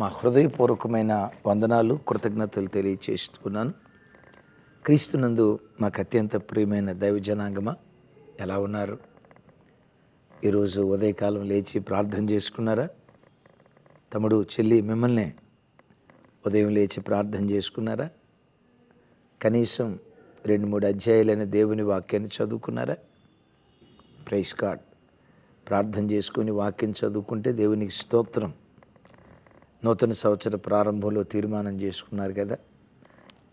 మా హృదయపూర్వకమైన వందనాలు కృతజ్ఞతలు తెలియచేస్తున్నాను. క్రీస్తునందు మాకు అత్యంత ప్రియమైన దైవ జనాంగమా ఎలా ఉన్నారు? ఈరోజు ఉదయకాలం లేచి ప్రార్థన చేసుకున్నారా? తమ్ముడు చెల్లి మిమ్మల్ని ఉదయం లేచి ప్రార్థన చేసుకున్నారా? కనీసం రెండు మూడు అధ్యాయులైన దేవుని వాక్యాన్ని చదువుకున్నారా? ప్రైస్ కార్డ్ ప్రార్థన చేసుకొని వాక్యం చదువుకుంటే దేవునికి స్తోత్రం. నూతన సంవత్సర ప్రారంభంలో తీర్మానం చేసుకున్నారు కదా.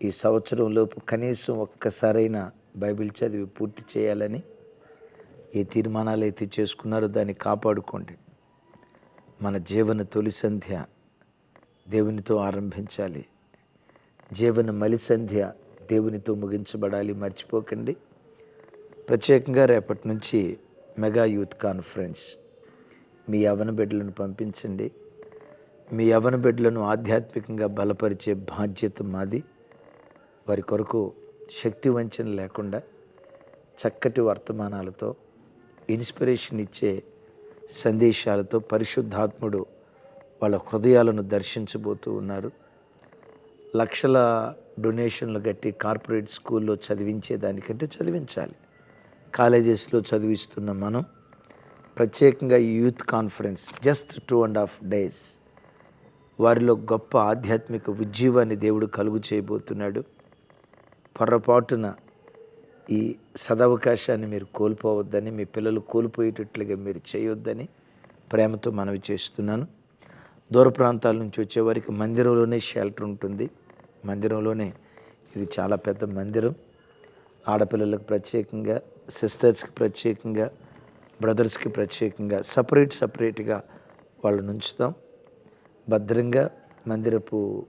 ఈ సంవత్సరంలోపు కనీసం ఒక్కసారైనా బైబిల్ చదివి పూర్తి చేయాలని ఏ తీర్మానాలు అయితే చేసుకున్నారో దాన్ని కాపాడుకోండి. మన జీవన తొలి సంధ్య దేవునితో ఆరంభించాలి. జీవన మలి సంధ్య దేవునితో ముగించబడాలి. మర్చిపోకండి. ప్రత్యేకంగా రేపటి నుంచి మెగా యూత్ కాన్ఫరెన్స్. మీ యవన బిడ్డలను పంపించండి. మీ యవన బిడ్డలను ఆధ్యాత్మికంగా బలపరిచే బాధ్యత మాది. వారి కొరకు శక్తి వంచన లేకుండా చక్కటి వర్తమానాలతో ఇన్స్పిరేషన్ ఇచ్చే సందేశాలతో పరిశుద్ధాత్ముడు వాళ్ళ హృదయాలను దర్శించబోతూ ఉన్నారు. లక్షల డొనేషన్లు కట్టి కార్పొరేట్ స్కూల్లో చదివించే దానికంటే చదివించాలి. కాలేజెస్లో చదివిస్తున్న మనం ప్రత్యేకంగా youth conference just two and half days వారిలో గొప్ప ఆధ్యాత్మిక ఉజ్జీవాన్ని దేవుడు కలుగు చేయబోతున్నాడు. పొరపాటున ఈ సదవకాశాన్ని మీరు కోల్పోవద్దని మీ పిల్లలు కోల్పోయేటట్లుగా మీరు చేయొద్దని ప్రేమతో మనవి చేస్తున్నాను. దూర ప్రాంతాల నుంచి వచ్చేవారికి మందిరంలోనే షెల్టర్ ఉంటుంది. మందిరంలోనే ఇది చాలా పెద్ద మందిరం. ఆడపిల్లలకు ప్రత్యేకంగా సిస్టర్స్కి ప్రత్యేకంగా బ్రదర్స్కి ప్రత్యేకంగా సపరేట్ సపరేట్గా వాళ్ళని ఉంచుతాం. భద్రంగా మందిరపు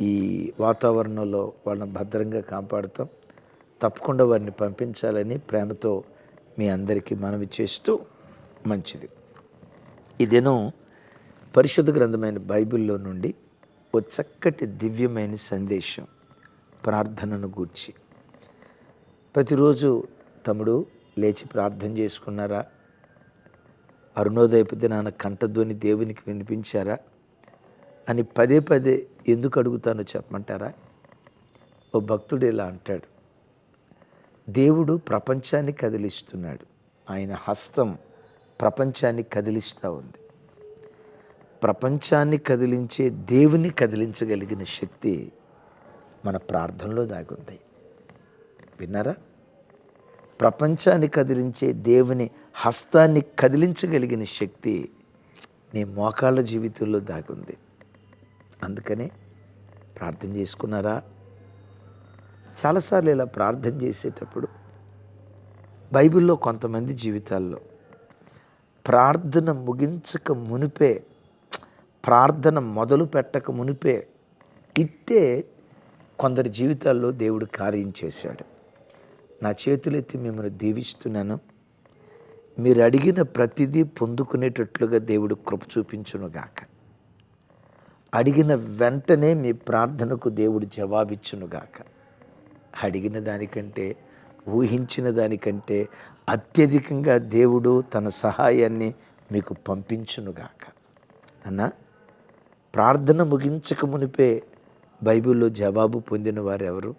ఈ వాతావరణంలో వాళ్ళని భద్రంగా కాపాడుతాం. తప్పకుండా వారిని పంపించాలని ప్రేమతో మీ అందరికీ మనవి చేస్తూ మంచిది. ఇదేనో పరిశుద్ధ గ్రంథమైన బైబిల్లో నుండి ఓ చక్కటి దివ్యమైన సందేశం ప్రార్థనను గూర్చి. ప్రతిరోజు తమ్ముడు లేచి ప్రార్థన చేసుకున్నారా? అరుణోదయపు దినాన కంఠధ్వని దేవునికి వినిపించారా? అని పదే పదే ఎందుకు అడుగుతానో చెప్పమంటారా? ఓ భక్తుడు ఇలా అంటాడు. దేవుడు ప్రపంచాన్ని కదిలిస్తున్నాడు. ఆయన హస్తం ప్రపంచాన్ని కదిలిస్తూ ఉంది. ప్రపంచాన్ని కదిలించే దేవుని కదిలించగలిగిన శక్తి మన ప్రార్థనలో దాగుంది. విన్నారా? ప్రపంచాన్ని కదిలించే దేవుని హస్తాన్ని కదిలించగలిగిన శక్తి నీ మోకాళ్ళ జీవితంలో దాగుంది. అందుకనే ప్రార్థన చేసుకున్నారా? చాలాసార్లు ఇలా ప్రార్థన చేసేటప్పుడు బైబిల్లో కొంతమంది జీవితాల్లో ప్రార్థన ముగించక మునిపే ప్రార్థన మొదలు పెట్టక మునిపే ఇట్టే కొందరి జీవితాల్లో దేవుడు కార్యం చేశాడు. నా చేతులెత్తి మిమ్మల్ని దీవిస్తున్నాను. మీరు అడిగిన ప్రతిదీ పొందుకునేటట్లుగా దేవుడు కృప చూపించునుగాక. అడిగిన వెంటనే మీ ప్రార్థనకు దేవుడు జవాబిచ్చునుగాక. అడిగిన దానికంటే ఊహించిన దానికంటే అత్యధికంగా దేవుడు తన సహాయాన్ని మీకు పంపించునుగాక. అన్న ప్రార్థన ముగించక మునిపే బైబిల్లో జవాబు పొందిన వారు ఎవరు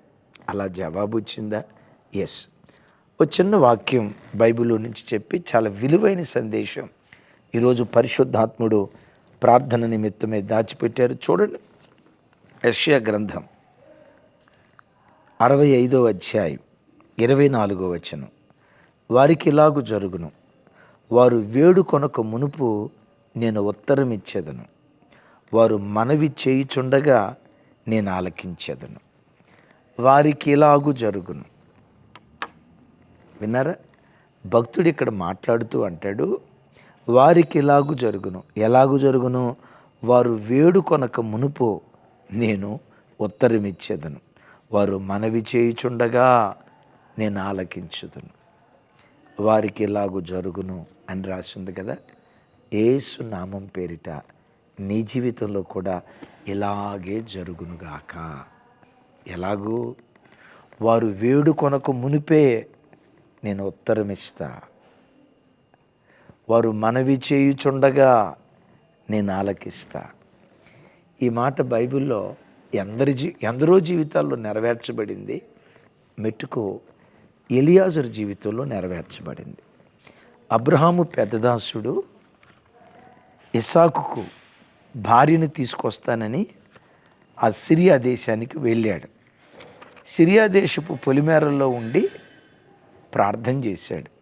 అలా జవాబు వచ్చిందా? ఎస్ ఒక చిన్న వాక్యం బైబిల్లో నుంచి చెప్పి చాలా విలువైన సందేశం. ఈరోజు పరిశుద్ధాత్ముడు ప్రార్థన నిమిత్తమే దాచిపెట్టారు. చూడండి. యష్యా గ్రంథం అరవై ఐదో అధ్యాయం ఇరవై నాలుగో వచనం. వారికి ఇలాగు జరుగును. వారు వేడుకొనక మునుపు నేను ఉత్తరం ఇచ్చేదను వారు మనవి చేయుచుండగా నేను ఆలకించేదను. వారికి ఇలాగు జరుగును. విన్నారా? భక్తుడు ఇక్కడ మాట్లాడుతూ అంటాడు వారికి ఇలాగు జరుగును. ఎలాగు జరుగును? వారు వేడుకొనక మునుపు నేను ఉత్తరమిచ్చేదను. వారు మనవి చేయుచుండగా నేను ఆలకించదును. వారికి ఇలాగు జరుగును అని రాసింది కదా? ఏసు నామం పేరిట నీ జీవితంలో కూడా ఇలాగే జరుగునుగాక ఎలాగూ? వారు వేడుకొనకు మునిపే నేను ఉత్తరం ఇస్తా వారు మనవి చేయుచుండగా నేను ఆలకిస్తా. ఈ మాట బైబిల్లో ఎందరి జీ ఎందరో జీవితాల్లో నెరవేర్చబడింది. మెట్టుకు ఎలియాజర్ జీవితంలో నెరవేర్చబడింది. అబ్రహాము పెద్దదాసుడు ఇసాకుకు భార్యను తీసుకొస్తానని ఆ సిరియా దేశానికి వెళ్ళాడు. సిరియా దేశపు పొలిమేరల్లో ఉండి ప్రార్థన చేశాడు.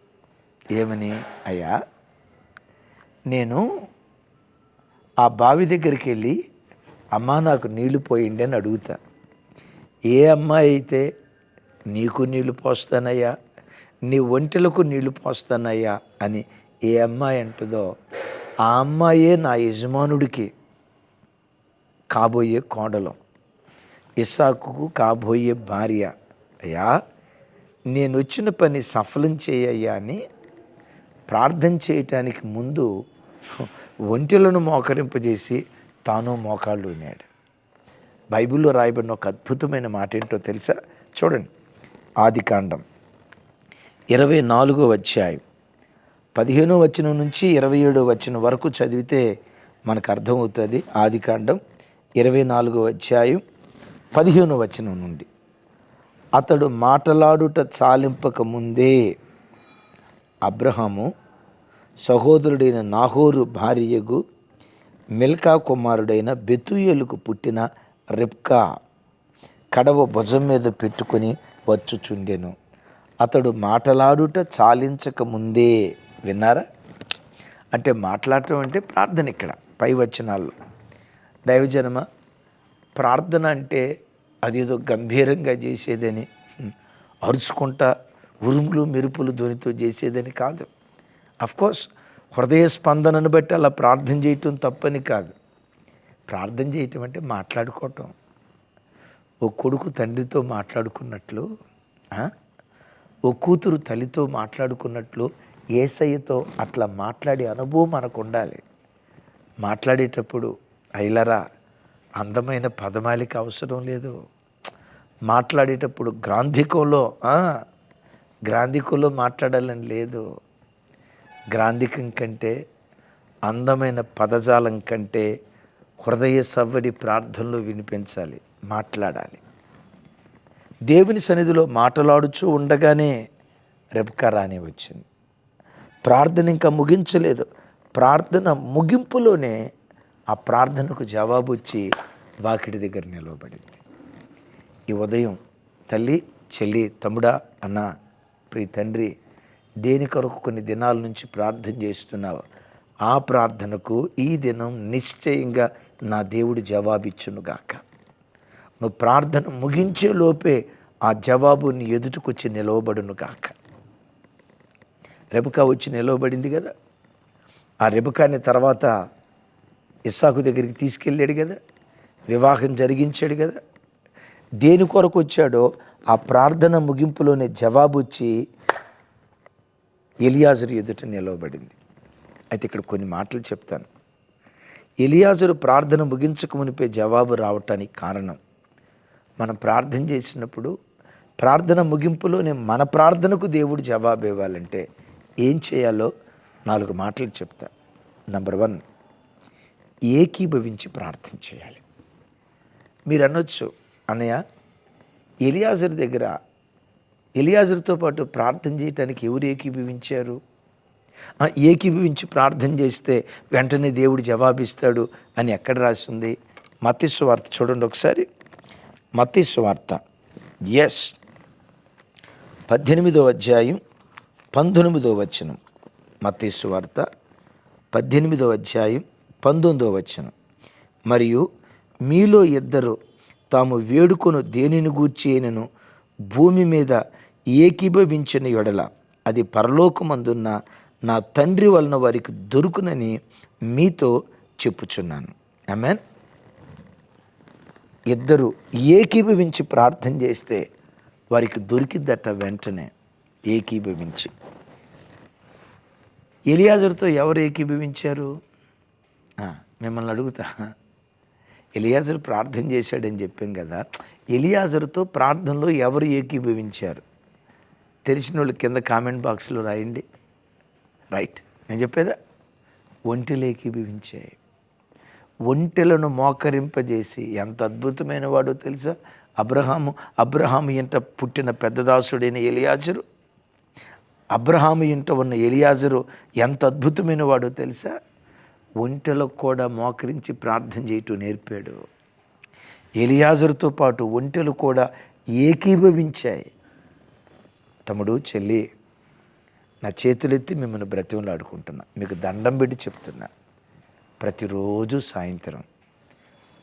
ఏమని? అయ్యా నేను ఆ బావి దగ్గరికి వెళ్ళి అమ్మా నాకు నీళ్ళు పోయిండి అని అడుగుతా. ఏ అమ్మాయి అయితే నీకు నీళ్ళు పోస్తానయ్యా నీ ఒంటెలకు నీళ్ళు పోస్తానయ్యా అని ఏ అమ్మాయి అంటుందో ఆ అమ్మాయే నా యజమానుడికి కాబోయే కోడలు. ఇసాకుకు కాబోయే భార్య. అయ్యా నేను వచ్చిన పని సఫలం చేయయ్యా అని ప్రార్థన చేయటానికి ముందు ఒంటెలను మోకరింపజేసి తాను మోకాళ్ళు ఉన్నాడు బైబిల్లో రాయబడిన ఒక అద్భుతమైన మాట ఏంటో తెలుసా? చూడండి. ఆది కాండం. ఇరవై నాలుగో అధ్యాయం. పదిహేనో వచనం నుంచి ఇరవై ఏడో వచనం వరకు చదివితే మనకు అర్థమవుతుంది ఆది కాండం. ఇరవై నాలుగో అధ్యాయం పదిహేనో వచనం నుండి. అతడు మాటలాడుట చాలింపక ముందే అబ్రహాము సహోదరుడైన నాహోరు భార్యగు మిల్కా కుమారుడైన బెతుయేలుకు పుట్టిన రిప్కా కడవ భుజం మీద పెట్టుకొని వచ్చుచుండెను. అతడు మాటలాడుట చాలించక ముందే విన్నారా? అంటే మాట్లాడటం అంటే ప్రార్థన ఇక్కడ పై వచనాల్లో. దైవజనమ ప్రార్థన అంటే అదేదో గంభీరంగా చేసేదని అరుచుకుంటా ఉరుములు మెరుపులు ధ్వనితో చేసేదని కాదు. కోర్స్ హృదయ స్పందనను బట్టి అలా ప్రార్థన చేయటం తప్పని కాదు. ప్రార్థన చేయటం అంటే మాట్లాడుకోవటం. ఓ కొడుకు తండ్రితో మాట్లాడుకున్నట్లు ఓ కూతురు తల్లితో మాట్లాడుకున్నట్లు ఏసయ్యతో అట్లా మాట్లాడే అనుభవం మనకు ఉండాలి మాట్లాడేటప్పుడు ఐలరా అందమైన పదమాలిక అవసరం లేదు. మాట్లాడేటప్పుడు గ్రాంధికంలో గ్రాంధికంలో మాట్లాడాలని లేదు. గ్రాంధికం కంటే అందమైన పదజాలం కంటే హృదయ సవ్వడి ప్రార్థనలు వినిపించాలి మాట్లాడాలి. దేవుని సన్నిధిలో మాట్లాడుచూ ఉండగానే రెబ్కా రాణి వచ్చింది. ప్రార్థన ఇంకా ముగించలేదు. ప్రార్థన ముగింపులోనే ఆ ప్రార్థనకు జవాబు వచ్చి వాకిడి దగ్గర నిలవబడింది. ఈ ఉదయం తల్లి చెల్లి తమ్ముడా అన్న ప్రియ తండ్రి దేని కొరకు కొన్ని దినాల నుంచి ప్రార్థన చేస్తున్నావు? ఆ ప్రార్థనకు ఈ దినం నిశ్చయంగా నా దేవుడు జవాబిచ్చునుగాక. నువ్వు ప్రార్థన ముగించే లోపే ఆ జవాబు నీ ఎదుటికొచ్చి నిలవబడును కాక రెబకా వచ్చి నిలవబడింది కదా? ఆ రెబకాని తర్వాత ఇస్సాకు దగ్గరికి తీసుకెళ్ళాడు కదా? వివాహం జరిగించాడు కదా? దేని కొరకు వచ్చాడో ఆ ప్రార్థన ముగింపులోనే జవాబు వచ్చి ఎలియాజరు ఎదుట నిలవబడింది. అయితే ఇక్కడ కొన్ని మాటలు చెప్తాను. ఎలియాజరు ప్రార్థన ముగించక మునిపే జవాబు రావటానికి కారణం మనం ప్రార్థన చేసినప్పుడు ప్రార్థన ముగింపులోనే మన ప్రార్థనకు దేవుడు జవాబు ఇవ్వాలంటే ఏం చేయాలో నాలుగు మాటలు చెప్తా. నంబర్ వన్ ఏకీభవించి ప్రార్థన చేయాలి. మీరు అనొచ్చు అన్నయ్య ఎలియాజర్ దగ్గర ఎలియాజర్తో పాటు ప్రార్థన చేయటానికి ఎవరు ఏకీభవించారు? ఏకీభవించి ప్రార్థన చేస్తే వెంటనే దేవుడు జవాబిస్తాడు అని ఎక్కడ రాసింది మత్తిస్సు చూడండి ఒకసారి. మత్తిస్సు ఎస్ పద్దెనిమిదో అధ్యాయం పంతొమ్మిదో వచనం. మత్తీసు పద్దెనిమిదో అధ్యాయం పంతొమ్మిదో వచనం. మరియు మీలో ఇద్దరు తాము వేడుకొను దేనిని గూర్చి అయినను? భూమి మీద ఏకీభవించిన ఎడల అది పరలోకమందున్న నా తండ్రి వలన వారికి దొరుకునని మీతో చెప్పుచున్నాను. ఆమెన్. ఇద్దరు ఏకీభవించి ప్రార్థన చేస్తే వారికి దొరికిద్దట వెంటనే ఏకీభవించి. ఎలియాజర్తో ఎవరు ఏకీభవించారు? మిమ్మల్ని అడుగుతా. ఎలియాజర్ ప్రార్థన చేశాడని చెప్పాం కదా. ఎలియాజర్తో ప్రార్థనలో ఎవరు ఏకీభవించారు? తెలిసిన వాళ్ళు కింద కామెంట్ బాక్స్లో రాయండి. రైట్. నేను చెప్పేదా ఒంటెలు ఏకీభవించాయి ఒంటెలను మోకరింపజేసి ఎంత అద్భుతమైన వాడో తెలుసా? అబ్రహాము అబ్రహాము ఇంట పుట్టిన పెద్దదాసుడైన ఎలియాజరు. అబ్రహాము ఇంట ఉన్న ఎలియాజరు ఎంత అద్భుతమైన వాడో తెలుసా? ఒంటెలకు కూడా మోకరించి ప్రార్థన చేయటం నేర్పాడు. ఎలియాజరుతో పాటు ఒంటెలు కూడా ఏకీభవించాయి. తమ్ముడు చెల్లి నా చేతులెత్తి మిమ్మల్ని బ్రతిమలాడుకుంటున్నా. మీకు దండం పెట్టి చెప్తున్నా. ప్రతిరోజు సాయంత్రం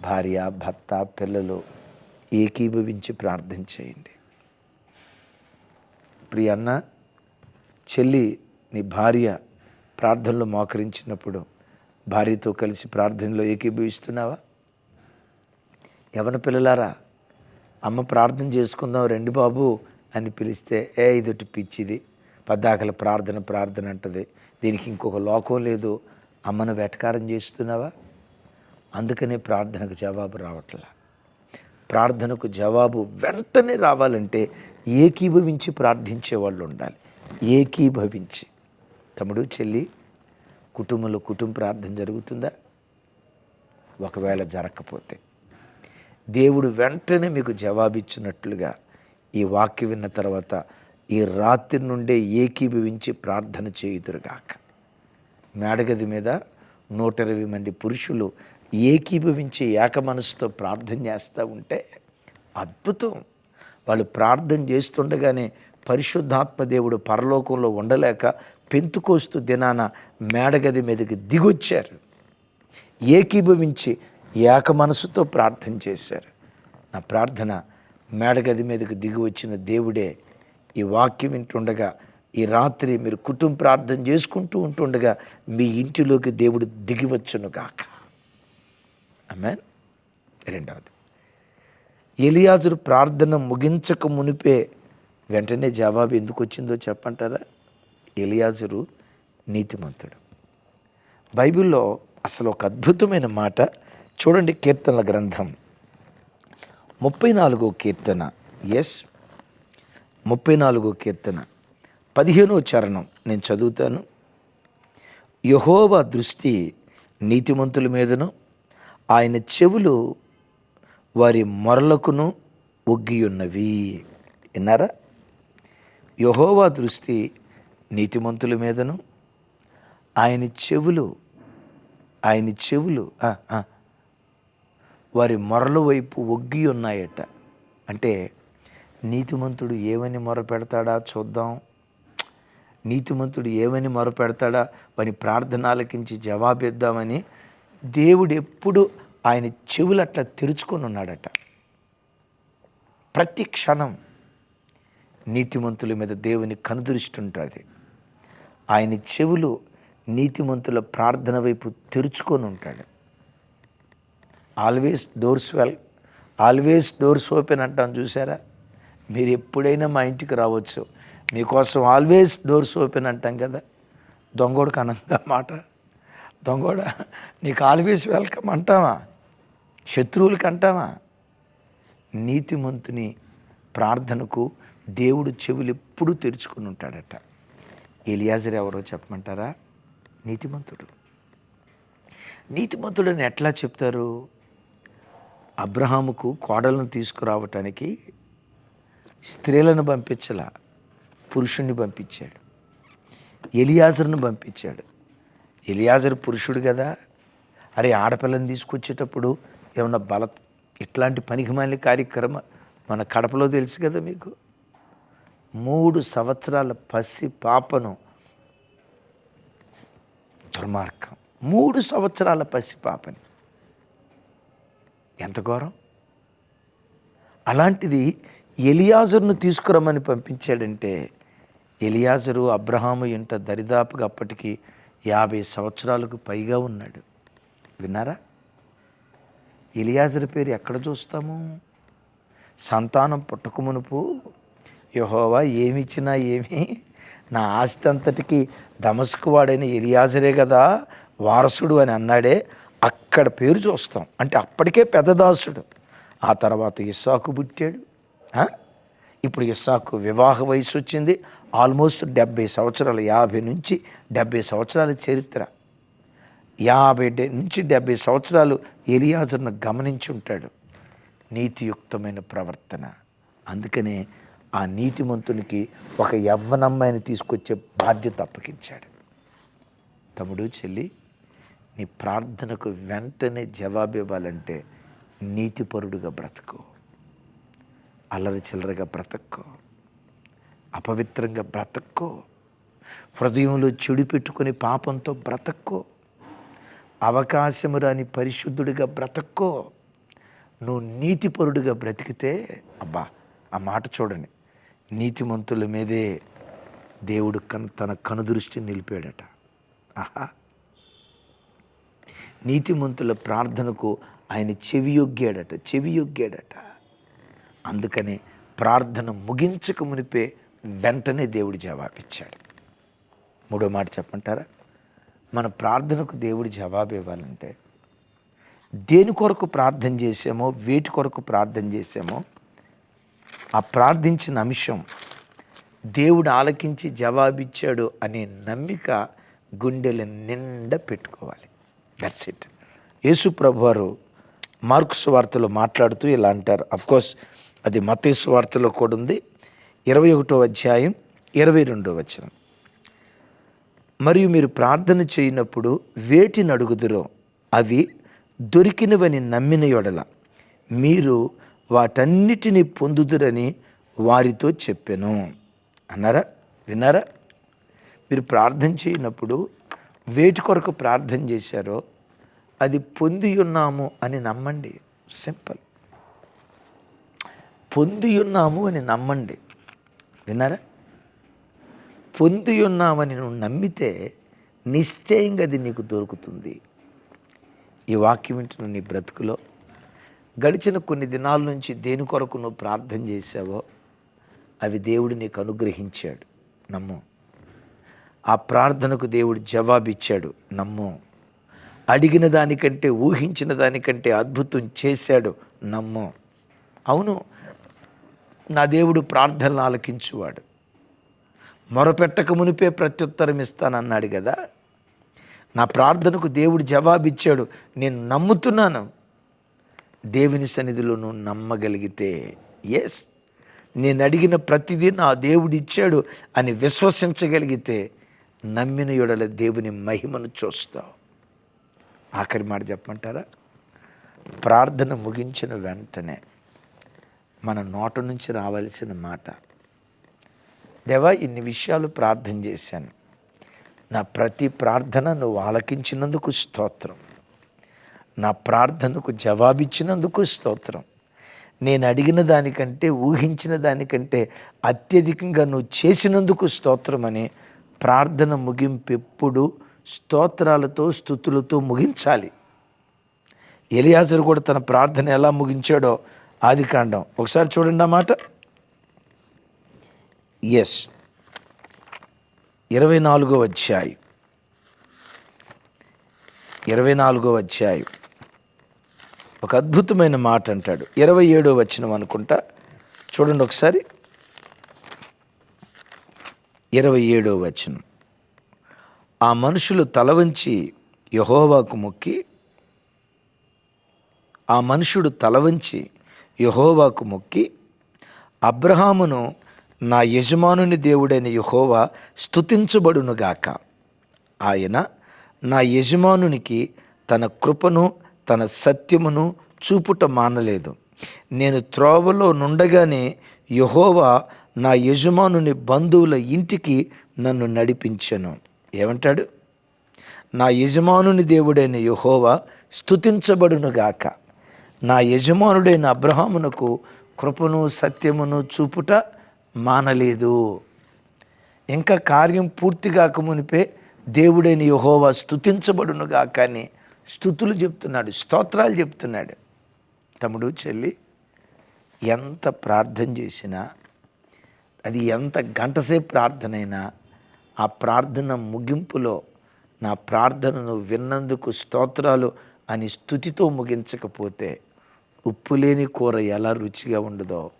భార్య భర్త పిల్లలు ఏకీభవించి ప్రార్థన చేయండి. ప్రియ అన్న చెల్లి నీ భార్య ప్రార్థనలో మోకరించినప్పుడు భార్యతో కలిసి ప్రార్థనలో ఏకీభవిస్తున్నావా? ఎవరి పిల్లలారా అమ్మ ప్రార్థన చేసుకుందాం రండి బాబు అని పిలిస్తే ఏ ఇదొట్టి పిచ్చిది. పద్దాకల ప్రార్థన ప్రార్థన అంటది. దీనికి ఇంకొక లోకం లేదు. అమ్మను వెటకారం చేస్తున్నావా? అందుకనే ప్రార్థనకు జవాబు రావట్లా. ప్రార్థనకు జవాబు వెంటనే రావాలంటే ఏకీభవించి ప్రార్థించే వాళ్ళు ఉండాలి. ఏకీభవించి. తమ్ముడు చెల్లి కుటుంబంలో కుటుంబ ప్రార్థన జరుగుతుందా? ఒకవేళ జరగకపోతే. దేవుడు వెంటనే మీకు జవాబిచ్చినట్లుగా ఈ వాక్య విన్న తర్వాత ఈ రాత్రి నుండే ఏకీభవించి ప్రార్థన చేయుదురుగాక. మేడగది మీద నూట ఇరవై మంది పురుషులు ఏకీభవించి ఏక మనసుతో ప్రార్థన చేస్తూ ఉంటే అద్భుతం. వాళ్ళు ప్రార్థన చేస్తుండగానే పరిశుద్ధాత్మ దేవుడు పరలోకంలో ఉండలేక పెంతుకోస్తూ దినాన మేడగది మీదకి దిగొచ్చారు. ఏకీభవించి ఏక మనసుతో ప్రార్థన చేశారు. నా ప్రార్థన మేడగది మీదకి దిగి వచ్చిన దేవుడే ఈ వాక్యం వింటుండగా ఈ రాత్రి మీరు కుటుంబ ప్రార్థన చేసుకుంటూ ఉంటుండగా మీ ఇంటిలోకి దేవుడు దిగివచ్చును గాక. ఆమె రెండవది ఎలియాజురు ప్రార్థన ముగించక మునిపే వెంటనే జవాబు ఎందుకు వచ్చిందో చెప్పంటారా? ఎలియాజరు నీతిమంతుడు. బైబిల్లో అసలు ఒక అద్భుతమైన మాట చూడండి కీర్తనల గ్రంథం. ముప్పై నాలుగో కీర్తన. ఎస్ ముప్పై నాలుగో కీర్తన. పదిహేనో చరణం. నేను చదువుతాను. యహోవ దృష్టి నీతిమంతుల మీదను ఆయన చెవులు వారి మొరలకును ఒగ్గియున్నవి. విన్నారా? యహోవా దృష్టి నీతిమంతుల మీదను ఆయన చెవులు ఆయన చెవులు వారి మొరల వైపు ఒగ్గి ఉన్నాయట. అంటే నీతిమంతుడు ఏమని మొర పెడతాడా చూద్దాం. నీతిమంతుడు ఏమని మొర పెడతాడా? వాని ప్రార్థనలకించి జవాబిద్దామని దేవుడు ఎప్పుడు ఆయన చెవులు అట్లా తెరుచుకొని ఉన్నాడట. ప్రతి క్షణం నీతిమంతుల మీద దేవుని కనుదృష్టి ఆయన చెవులు నీతిమంతుల ప్రార్థన వైపు తెరుచుకొని ఉంటాడు. Always doors well always doors open అంటాం చూసారా? మీరు ఎప్పుడైనా మా ఇంటికి రావచ్చు. మీకోసం ఆల్వేస్ డోర్స్ ఓపెన్ అంటాం కదా? దొంగోడు కనంగా మాట. దొంగోడ నీకు ఆల్వేస్ వెల్కమ్ అంటావా? శత్రువులకి అంటావా? నీతిమంతుని ప్రార్థనకు దేవుడు చెవులు ఎప్పుడూ తెరుచుకుని ఉంటాడట. ఎలియాజర్ ఎవరో చెప్పమంటారా? నీతిమంతుడు. నీతిమంతుడని ఎట్లా చెప్తారు? అబ్రహాముకు కోడలను తీసుకురావటానికి స్త్రీలను పంపించలా పురుషుణ్ణి పంపించాడు. ఎలియాజర్ను పంపించాడు. ఎలియాజర్ పురుషుడు కదా. అరే ఆడపిల్లని తీసుకొచ్చేటప్పుడు ఏమన్నా బల ఇట్లాంటి పనికిమాలిన కార్యక్రమం మన కడపలో తెలుసు కదా మీకు? మూడు సంవత్సరాల పసి పాపను దుర్మార్గం. మూడు సంవత్సరాల పసి పాపని. ఎంత ఘోరం? అలాంటిది ఎలియాజరును తీసుకురమ్మని పంపించాడంటే ఎలియాజరు అబ్రహాము ఇంట దరిదాపుగా అప్పటికి యాభై సంవత్సరాలకు పైగా ఉన్నాడు. విన్నారా? ఎలియాజర్ పేరు ఎక్కడ చూస్తాము? సంతానం పుట్టకమునుపు యహోవా ఏమిచ్చినా ఏమి నా ఆస్తి అంతటికి దమస్కు వాడైన ఎలియాజరే కదా వారసుడు అని అన్నాడే. అక్కడ పేరు చూస్తాం. అంటే అప్పటికే పెద్దదాసుడు ఆ తర్వాత ఇస్సాకు పుట్టాడు. ఇప్పుడు ఇస్సాకు వివాహ వయసు వచ్చింది. ఆల్మోస్ట్ డెబ్బై సంవత్సరాలు యాభై నుంచి డెబ్బై సంవత్సరాల చరిత్ర. యాభై డె- నుంచి డెబ్బై సంవత్సరాలు ఎలియాజర్ను గమనించి ఉంటాడు నీతియుక్తమైన ప్రవర్తన. అందుకనే ఆ నీతిమంతునికి ఒక యవ్వనమ్మాయిని తీసుకొచ్చే బాధ్యత అప్పగించాడు. తమ్ముడు చెల్లి నీ ప్రార్థనకు వెంటనే జవాబు ఇవ్వాలంటే నీతిపరుడుగా బ్రతుకు. అల్లరి చిల్లరగా బ్రతక్కో అపవిత్రంగా బ్రతక్కో హృదయంలో చెడు పెట్టుకుని పాపంతో బ్రతక్కో అవకాశము రాని పరిశుద్ధుడిగా బ్రతక్కో నువ్వు నీతిపరుడుగా బ్రతికితే అబ్బా ఆ మాట చూడండి. నీతిమంతుల మీదే దేవుడు కన్ తన కనుదృష్టిని నిలిపాడట. ఆహా. నీతిమంతుల ప్రార్థనకు ఆయన చెవియొగ్గాడట చెవియొగ్గాడట. అందుకనే ప్రార్థన ముగించక మునిపే వెంటనే దేవుడు జవాబిచ్చాడు. మూడో మాట చెప్పంటారా మన ప్రార్థనకు దేవుడు జవాబు ఇవ్వాలంటే దేని కొరకు ప్రార్థన చేసామో వేటి కొరకు ప్రార్థన చేసామో ఆ ప్రార్థించిన అంశం దేవుడు ఆలకించి జవాబిచ్చాడు అనే నమ్మిక గుండెల నిండా పెట్టుకోవాలి. దట్స్ ఇట్ యేసు ప్రభు వారు మార్క్స్ వార్తలో మాట్లాడుతూ ఇలా అంటారు. కోర్స్ అది మతేసు వార్తలో కూడా ఉంది. ఇరవై ఒకటో అధ్యాయం ఇరవై రెండో వచనం. మరియు మీరు ప్రార్థన చేయనప్పుడు వేటిని అడుగుదురో అవి దొరికినవని నమ్మిన యొడల. మీరు వాటన్నిటిని పొందుదురని వారితో చెప్పాను. అన్నారా? విన్నారా? మీరు ప్రార్థన చేయనప్పుడు వేటి కొరకు ప్రార్థన చేశారో అది పొంది ఉన్నాము అని నమ్మండి. సింపుల్. పొంది ఉన్నాము అని నమ్మండి. విన్నారా? పొంది ఉన్నామని నువ్వు నమ్మితే నిశ్చయంగా అది నీకు దొరుకుతుంది. ఈ వాక్యం వింటున్న నీ బ్రతుకులో గడిచిన కొన్ని దినాల నుంచి దేని కొరకు నువ్వు ప్రార్థన చేశావో అవి దేవుడు నీకు అనుగ్రహించాడు. నమ్ము. ఆ ప్రార్థనకు దేవుడు జవాబిచ్చాడు నమ్ము. అడిగిన దానికంటే ఊహించిన దానికంటే అద్భుతం చేశాడు నమ్ము. అవును నా దేవుడు ప్రార్థనలు ఆలకించువాడు. మొరపెట్టక మునిపే ప్రత్యుత్తరం ఇస్తానన్నాడు కదా. నా ప్రార్థనకు దేవుడు జవాబిచ్చాడు నేను నమ్ముతున్నాను. దేవుని సన్నిధిలో నువ్వు నమ్మగలిగితే ఎస్ నేను అడిగిన ప్రతిదీ నా దేవుడిచ్చాడు అని విశ్వసించగలిగితే నమ్మిన యొడల దేవుని మహిమను చూస్తావు. ఆఖరి మాట చెప్పమంటారా? ప్రార్థన ముగించిన వెంటనే మన నోట నుంచి రావాల్సిన మాట. దేవా ఇన్ని విషయాలు ప్రార్థన చేశాను. నా ప్రతి ప్రార్థన నువ్వు ఆలకించినందుకు స్తోత్రం. నా ప్రార్థనకు జవాబిచ్చినందుకు స్తోత్రం. నేను అడిగిన దానికంటే ఊహించిన దానికంటే అత్యధికంగా నువ్వు చేసినందుకు స్తోత్రం అని ప్రార్థన ముగింపు ఎప్పుడు స్తోత్రాలతో స్థుతులతో ముగించాలి. ఎలియాజరు కూడా తన ప్రార్థన ఎలా ముగించాడో ఆది కాండం. ఒకసారి చూడండి ఆ మాట. ఎస్ ఇరవై నాలుగో అధ్యాయం. ఇరవై నాలుగో అధ్యాయం. ఒక అద్భుతమైన మాట అంటాడు. ఇరవై ఏడో వచ్చినం అనుకుంటా. చూడండి ఒకసారి. ఇరవై ఏడో వచనం. ఆ మనుషులు తల వంచి యహోవాకు మొక్కి ఆ మనుషుడు తల వంచి యహోవాకు మొక్కి అబ్రహామును నా యజమానుని దేవుడైన యహోవా స్థుతించబడునుగాక ఆయన నా యజమానునికి తన కృపను తన సత్యమును చూపుట మానలేదు. నేను త్రోవలో నుండగానే యహోవా నా యజమానుని బంధువుల ఇంటికి నన్ను నడిపించను. ఏమంటాడు? నా యజమానుని దేవుడైన యహోవా స్థుతించబడునుగాక నా యజమానుడైన అబ్రహామునకు కృపను సత్యమును చూపుట మానలేదు. ఇంకా కార్యం పూర్తి కాకమునిపే దేవుడైన యహోవా స్థుతించబడునుగాక అని స్థుతులు చెప్తున్నాడు స్తోత్రాలు చెప్తున్నాడు. తమ్ముడు చెల్లి ఎంత ప్రార్థన చేసినా అది ఎంత గంటసేపు ప్రార్థనైనా ఆ ప్రార్థన ముగింపులో నా ప్రార్థనను విన్నందుకు స్తోత్రాలు అని స్థుతితో ముగించకపోతే ఉప్పు లేని కూర ఎలా రుచిగా ఉండదో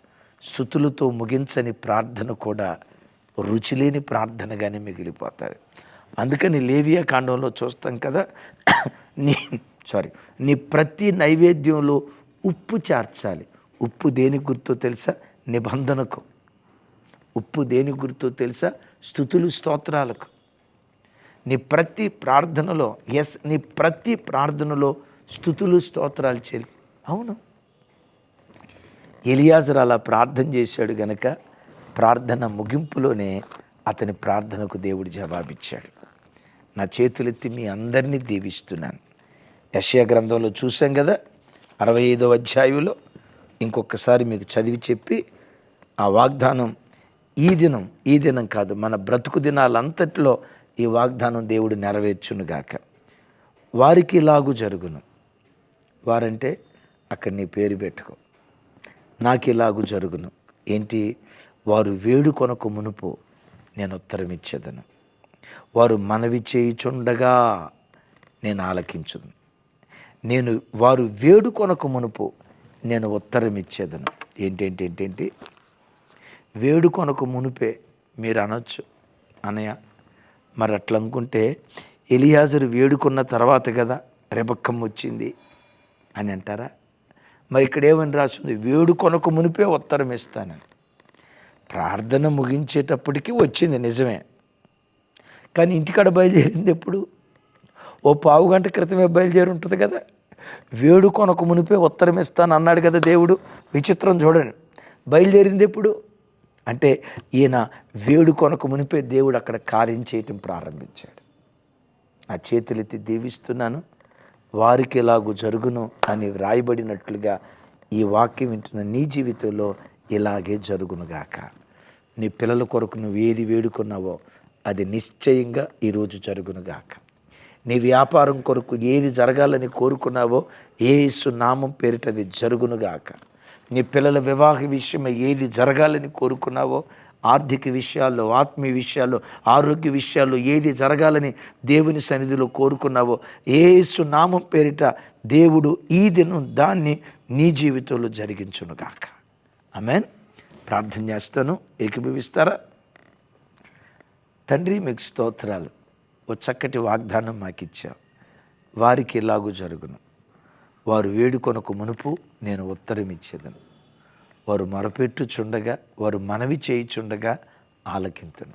స్థుతులతో ముగించని ప్రార్థన కూడా రుచి లేని ప్రార్థనగానే మిగిలిపోతుంది అందుకని లేవియా కాండంలో చూస్తాం కదా నీ సారీ నీ ప్రతి నైవేద్యంలో ఉప్పు చేర్చాలి. ఉప్పు దేని గుర్తో తెలుసా? నిబంధనకు. ఉప్పు దేని గుర్తో తెలుసా? స్థుతులు స్తోత్రాలకు. నీ ప్రతి ప్రార్థనలో ఎస్ నీ ప్రతి ప్రార్థనలో స్థుతులు స్తోత్రాలు చెల్లి అవును. ఎలియాజర్ అలా ప్రార్థన చేశాడు గనక ప్రార్థన ముగింపులోనే అతని ప్రార్థనకు దేవుడు జవాబిచ్చాడు. నా చేతులెత్తి మీ అందరినీ దీవిస్తున్నాను. యశయ గ్రంథంలో చూసాం కదా అరవై ఐదో అధ్యాయంలో ఇంకొకసారి మీకు చదివి చెప్పి ఆ వాగ్దానం ఈ దినం ఈ దినం కాదు మన బ్రతుకు దినాలంతటిలో ఈ వాగ్దానం దేవుడు నెరవేర్చునుగాక. వారికి ఇలాగూ జరుగును. వారంటే అక్కడ నీ పేరు పెట్టుకో. నాకు ఇలాగూ జరుగును. ఏంటి? వారు వేడు కొనకు మునుపు నేను ఉత్తరం ఇచ్చేదను వారు మనవి చేయుచుండగా నేను ఆలకించును. నేను వారు వేడు కొనకు మునుపు నేను ఉత్తరం ఇచ్చేదను ఏంటేంటి వేడుకొనకు వేడు కొనకు మునిపే మీరు అనొచ్చు అనయ్య మరి అట్లా అనుకుంటే ఎలియాజరు వేడుకున్న తర్వాత కదా రెబక్కం వచ్చింది అని అంటారా? మరి ఇక్కడ ఏమని రాస్తుంది వేడు కొనకు మునిపే ఉత్తరం ఇస్తానని ప్రార్థన ముగించేటప్పటికి వచ్చింది నిజమే. కానీ ఇంటికాడ బయలుదేరింది ఎప్పుడు? ఓ పావు గంట క్రితమే బయలుదేరి ఉంటుంది కదా వేడు కొనకు మునిపే ఉత్తరం ఇస్తాను అన్నాడు కదా దేవుడు. విచిత్రం చూడండి. బయలుదేరింది ఎప్పుడు? అంటే ఈయన వేడు కొనకు మునిపే దేవుడు అక్కడ కార్యం చేయటం ప్రారంభించాడు. ఆ చేతులెత్తి దీవిస్తున్నాను వారికి ఎలాగూ జరుగును అని వ్రాయబడినట్లుగా ఈ వాక్యం వింటున్న నీ జీవితంలో ఇలాగే జరుగునుగాక. నీ పిల్లల కొరకు నువ్వు ఏది వేడుకున్నావో అది నిశ్చయంగా ఈరోజు జరుగునుగాక. నీ వ్యాపారం కొరకు ఏది జరగాలని కోరుకున్నావో ఏసు నామం పేరిట అది జరుగునుగాక. నీ పిల్లల వివాహ విషయమై ఏది జరగాలని కోరుకున్నావో ఆర్థిక విషయాల్లో ఆత్మీయ విషయాల్లో ఆరోగ్య విషయాల్లో ఏది జరగాలని దేవుని సన్నిధిలో కోరుకున్నావో ఏసు నామం పేరిట దేవుడు ఈ దినం దాన్ని నీ జీవితంలో జరిగించునుగాక. ఆమెన్. ప్రార్థన చేస్తాను. ఏకీభవిస్తారా? తండ్రి మీకు స్తోత్రాలు. ఓ చక్కటి వాగ్దానం మాకు ఇచ్చావు వారికి ఇలాగూ జరుగును. వారు వేడుకొనకు మునుపు నేను ఉత్తరమిచ్చేదను. వారు మొరపెట్టుచుండగా వారు మనవి చేయుచుండగా ఆలకింతను.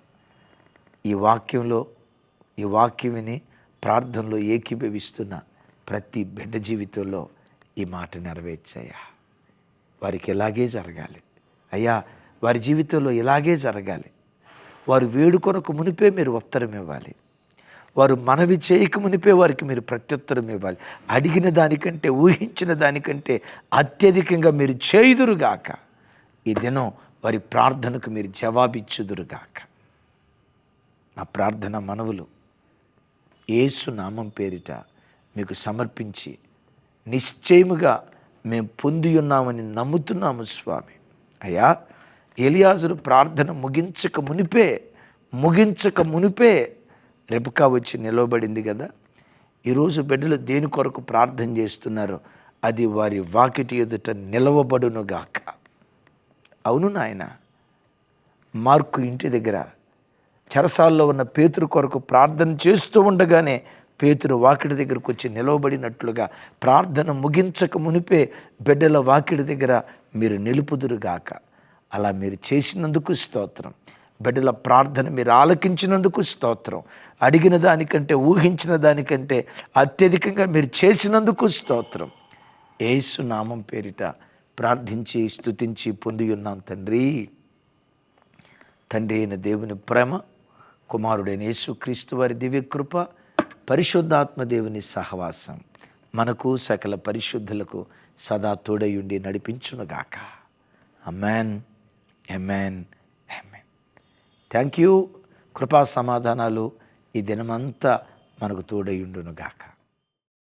ఈ వాక్యంలో ఈ వాక్యం విని ప్రార్థనలో ఏకీభవిస్తున్న ప్రతి బిడ్డ జీవితంలో ఈ మాట నెరవేర్చాయా? వారికి ఇలాగే జరగాలి? అయ్యా వారి జీవితంలో ఇలాగే జరగాలి? వారు వేడుకొనకు మునిపే మీరు ఉత్తరం ఇవ్వాలి వారు మనవి చేయక మునిపే వారికి మీరు ప్రత్యుత్తరం ఇవ్వాలి. అడిగిన దానికంటే ఊహించిన దానికంటే అత్యధికంగా మీరు చేయుదురుగాక. ఈ దినం వారి ప్రార్థనకు మీరు జవాబిచ్చుదురుగాక. నా ప్రార్థన మనవులు ఏసు నామం పేరిట మీకు సమర్పించి నిశ్చయముగా మేము పొంది ఉన్నామని నమ్ముతున్నాము స్వామి. అయ్యా ఎలియాజురు ప్రార్థన ముగించక మునిపే ముగించక మునిపే రెబకా వచ్చి నిలవబడింది కదా? ఈరోజు బిడ్డలు దేని కొరకు ప్రార్థన చేస్తున్నారో అది వారి వాకిటి ఎదుట నిలవబడునుగాక అవును నాయన. మార్కు ఇంటి దగ్గర చెరసాల్లో ఉన్న పేతురు కొరకు ప్రార్థన చేస్తూ ఉండగానే పేతురు వాకిడి దగ్గరకు వచ్చి నిలవబడినట్లుగా ప్రార్థన ముగించక మునిపే బిడ్డల వాకిడి దగ్గర మీరు నిలుపుదురుగాక అలా మీరు చేసినందుకు స్తోత్రం. బిడ్డల ప్రార్థన మీరు ఆలకించినందుకు స్తోత్రం. అడిగిన దానికంటే ఊహించిన దానికంటే అత్యధికంగా మీరు చేసినందుకు స్తోత్రం. ఏసు నామం పేరిట ప్రార్థించి స్తుతించి పొంది ఉన్నాం తండ్రి. తండ్రి అయిన దేవుని ప్రేమ కుమారుడైన యేసుక్రీస్తు వారి దివ్యకృప పరిశుద్ధాత్మ దేవుని సహవాసం మనకు సకల పరిశుద్ధులకు సదా తోడయుండి నడిపించునుగాక. Amen amen amen thank you కృపా సమాధానాలు ఈ దినమంతా మనకు తోడయుండునుగాక